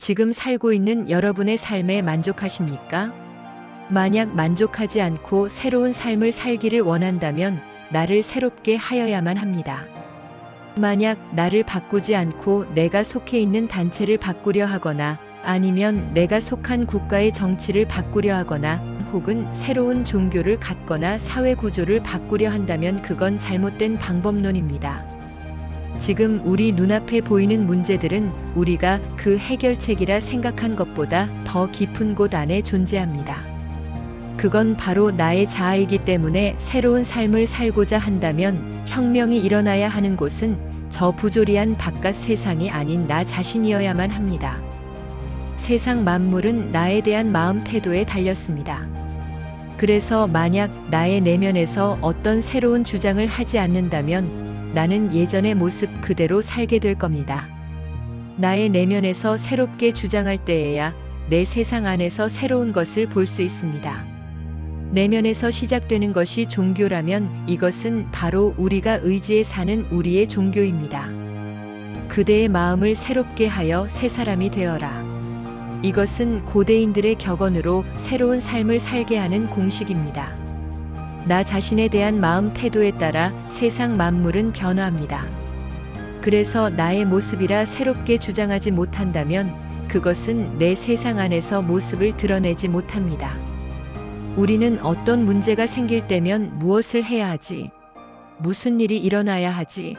지금 살고 있는 여러분의 삶에 만족하십니까? 만약 만족하지 않고 새로운 삶을 살기를 원한다면 나를 새롭게 하여야만 합니다. 만약 나를 바꾸지 않고 내가 속해 있는 단체를 바꾸려 하거나 아니면 내가 속한 국가의 정치를 바꾸려 하거나 혹은 새로운 종교를 갖거나 사회 구조를 바꾸려 한다면 그건 잘못된 방법론입니다. 지금 우리 눈앞에 보이는 문제들은 우리가 그 해결책이라 생각한 것보다 더 깊은 곳 안에 존재합니다. 그건 바로 나의 자아이기 때문에 새로운 삶을 살고자 한다면 혁명이 일어나야 하는 곳은 저 부조리한 바깥 세상이 아닌 나 자신이어야만 합니다. 세상 만물은 나에 대한 마음 태도에 달렸습니다. 그래서 만약 나의 내면에서 어떤 새로운 주장을 하지 않는다면 나는 예전의 모습 그대로 살게 될 겁니다. 나의 내면에서 새롭게 주장할 때에야 내 세상 안에서 새로운 것을 볼 수 있습니다. 내면에서 시작되는 것이 종교라면 이것은 바로 우리가 의지에 사는 우리의 종교입니다. 그대의 마음을 새롭게 하여 새 사람이 되어라. 이것은 고대인들의 격언으로 새로운 삶을 살게 하는 공식입니다. 나 자신에 대한 마음 태도에 따라 세상 만물은 변화합니다. 그래서 나의 모습이라 새롭게 주장하지 못한다면 그것은 내 세상 안에서 모습을 드러내지 못합니다. 우리는 어떤 문제가 생길 때면 무엇을 해야 하지? 무슨 일이 일어나야 하지?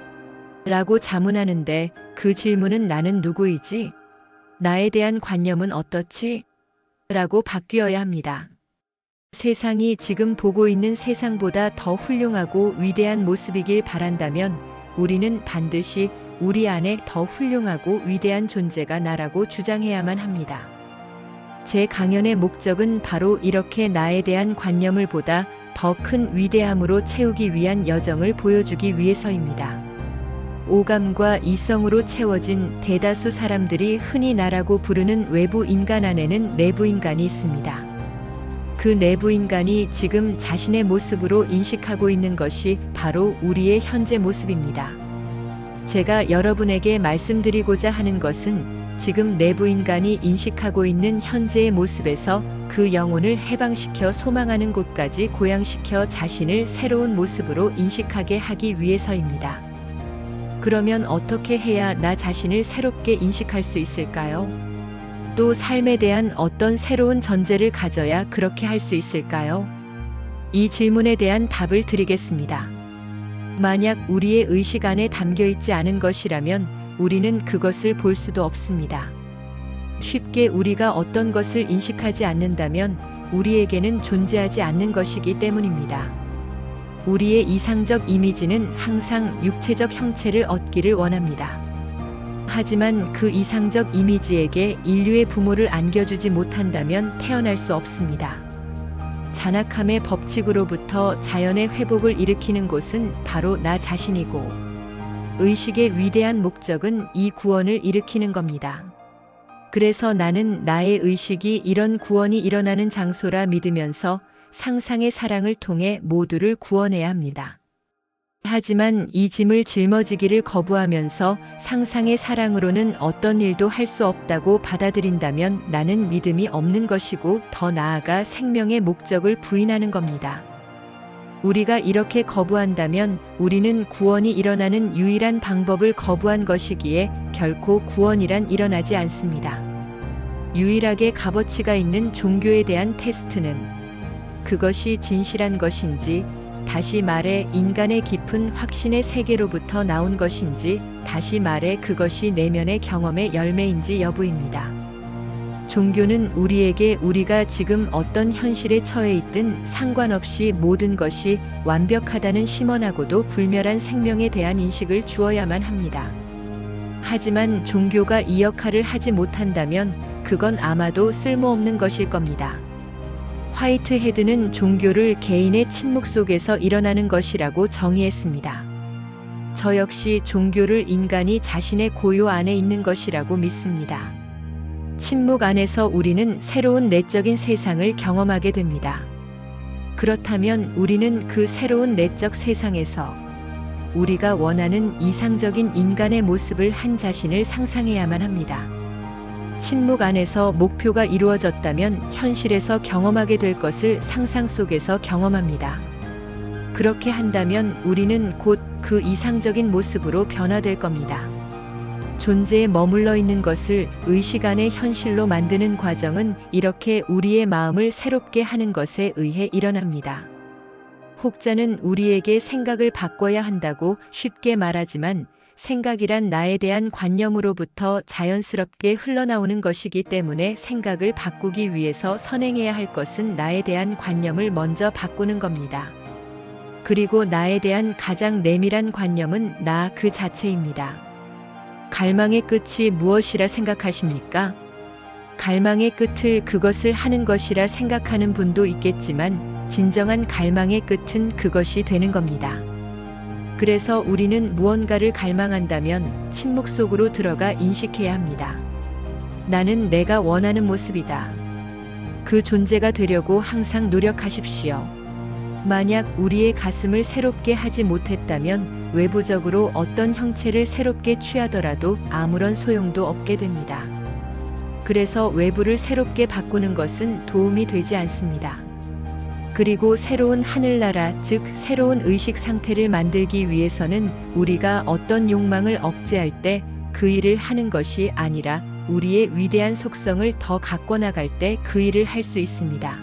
라고 자문하는데 그 질문은 나는 누구이지? 나에 대한 관념은 어떻지? 라고 바뀌어야 합니다. 세상이 지금 보고 있는 세상보다 더 훌륭하고 위대한 모습이길 바란다면 우리는 반드시 우리 안에 더 훌륭하고 위대한 존재가 나라고 주장해야만 합니다. 제 강연의 목적은 바로 이렇게 나에 대한 관념을 보다 더 큰 위대함으로 채우기 위한 여정을 보여주기 위해서입니다. 오감과 이성으로 채워진 대다수 사람들이 흔히 나라고 부르는 외부 인간 안에는 내부 인간이 있습니다. 그 내부 인간이 지금 자신의 모습으로 인식하고 있는 것이 바로 우리의 현재 모습입니다. 제가 여러분에게 말씀드리고자 하는 것은 지금 내부 인간이 인식하고 있는 현재의 모습에서 그 영혼을 해방시켜 소망하는 곳까지 고양시켜 자신을 새로운 모습으로 인식하게 하기 위해서입니다. 그러면 어떻게 해야 나 자신을 새롭게 인식할 수 있을까요? 또 삶에 대한 어떤 새로운 전제를 가져야 그렇게 할 수 있을까요? 이 질문에 대한 답을 드리겠습니다. 만약 우리의 의식 안에 담겨 있지 않은 것이라면 우리는 그것을 볼 수도 없습니다. 쉽게 우리가 어떤 것을 인식하지 않는다면 우리에게는 존재하지 않는 것이기 때문입니다. 우리의 이상적 이미지는 항상 육체적 형체를 얻기를 원합니다. 하지만 그 이상적 이미지에게 인류의 부모를 안겨주지 못한다면 태어날 수 없습니다. 잔악함의 법칙으로부터 자연의 회복을 일으키는 곳은 바로 나 자신이고, 의식의 위대한 목적은 이 구원을 일으키는 겁니다. 그래서 나는 나의 의식이 이런 구원이 일어나는 장소라 믿으면서 상상의 사랑을 통해 모두를 구원해야 합니다. 하지만 이 짐을 짊어지기를 거부하면서 상상의 사랑으로는 어떤 일도 할 수 없다고 받아들인다면 나는 믿음이 없는 것이고 더 나아가 생명의 목적을 부인하는 겁니다. 우리가 이렇게 거부한다면 우리는 구원이 일어나는 유일한 방법을 거부한 것이기에 결코 구원이란 일어나지 않습니다. 유일하게 값어치가 있는 종교에 대한 테스트는 그것이 진실한 것인지 다시 말해 인간의 깊은 확신의 세계로부터 나온 것인지 다시 말해 그것이 내면의 경험의 열매인지 여부입니다. 종교는 우리에게 우리가 지금 어떤 현실에 처해 있든 상관없이 모든 것이 완벽하다는 심원하고도 불멸한 생명에 대한 인식을 주어야만 합니다. 하지만 종교가 이 역할을 하지 못한다면 그건 아마도 쓸모없는 것일 겁니다. 화이트헤드는 종교를 개인의 침묵 속에서 일어나는 것이라고 정의했습니다. 저 역시 종교를 인간이 자신의 고요 안에 있는 것이라고 믿습니다. 침묵 안에서 우리는 새로운 내적인 세상을 경험하게 됩니다. 그렇다면 우리는 그 새로운 내적 세상에서 우리가 원하는 이상적인 인간의 모습을 한 자신을 상상해야만 합니다. 침묵 안에서 목표가 이루어졌다면 현실에서 경험하게 될 것을 상상 속에서 경험합니다. 그렇게 한다면 우리는 곧 그 이상적인 모습으로 변화될 겁니다. 존재에 머물러 있는 것을 의식 안의 현실로 만드는 과정은 이렇게 우리의 마음을 새롭게 하는 것에 의해 일어납니다. 혹자는 우리에게 생각을 바꿔야 한다고 쉽게 말하지만 생각이란 나에 대한 관념으로부터 자연스럽게 흘러나오는 것이기 때문에 생각을 바꾸기 위해서 선행해야 할 것은 나에 대한 관념을 먼저 바꾸는 겁니다. 그리고 나에 대한 가장 내밀한 관념은 나 그 자체입니다. 갈망의 끝이 무엇이라 생각하십니까? 갈망의 끝을 그것을 하는 것이라 생각하는 분도 있겠지만 진정한 갈망의 끝은 그것이 되는 겁니다. 그래서 우리는 무언가를 갈망한다면 침묵 속으로 들어가 인식해야 합니다. 나는 내가 원하는 모습이다. 그 존재가 되려고 항상 노력하십시오. 만약 우리의 가슴을 새롭게 하지 못했다면 외부적으로 어떤 형체를 새롭게 취하더라도 아무런 소용도 없게 됩니다. 그래서 외부를 새롭게 바꾸는 것은 도움이 되지 않습니다. 그리고 새로운 하늘나라, 즉 새로운 의식 상태를 만들기 위해서는 우리가 어떤 욕망을 억제할 때 그 일을 하는 것이 아니라 우리의 위대한 속성을 더 갖고 나갈 때 그 일을 할 수 있습니다.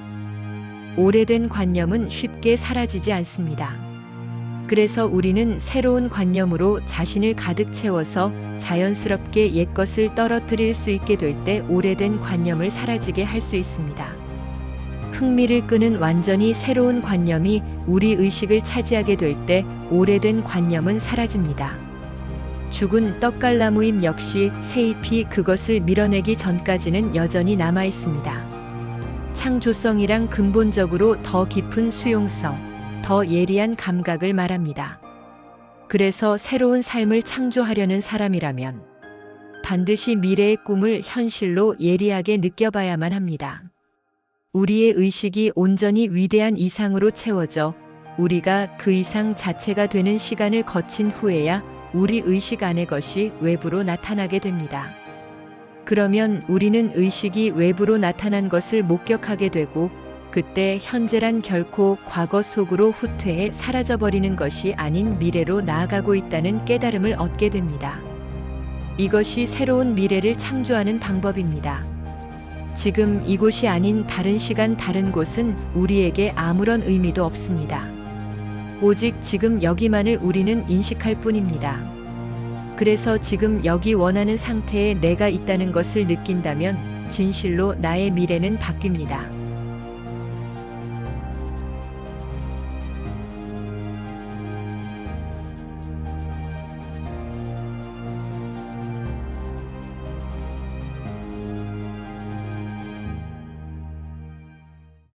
오래된 관념은 쉽게 사라지지 않습니다. 그래서 우리는 새로운 관념으로 자신을 가득 채워서 자연스럽게 옛것을 떨어뜨릴 수 있게 될 때 오래된 관념을 사라지게 할 수 있습니다. 흥미를 끄는 완전히 새로운 관념이 우리 의식을 차지하게 될 때 오래된 관념은 사라집니다. 죽은 떡갈나무잎 역시 새잎이 그것을 밀어내기 전까지는 여전히 남아 있습니다. 창조성이랑 근본적으로 더 깊은 수용성, 더 예리한 감각을 말합니다. 그래서 새로운 삶을 창조하려는 사람이라면 반드시 미래의 꿈을 현실로 예리하게 느껴봐야만 합니다. 우리의 의식이 온전히 위대한 이상으로 채워져 우리가 그 이상 자체가 되는 시간을 거친 후에야 우리 의식 안의 것이 외부로 나타나게 됩니다. 그러면 우리는 의식이 외부로 나타난 것을 목격하게 되고 그때 현재란 결코 과거 속으로 후퇴해 사라져버리는 것이 아닌 미래로 나아가고 있다는 깨달음을 얻게 됩니다. 이것이 새로운 미래를 창조하는 방법입니다. 지금 이곳이 아닌 다른 시간 다른 곳은 우리에게 아무런 의미도 없습니다. 오직 지금 여기만을 우리는 인식할 뿐입니다. 그래서 지금 여기 원하는 상태에 내가 있다는 것을 느낀다면 진실로 나의 미래는 바뀝니다.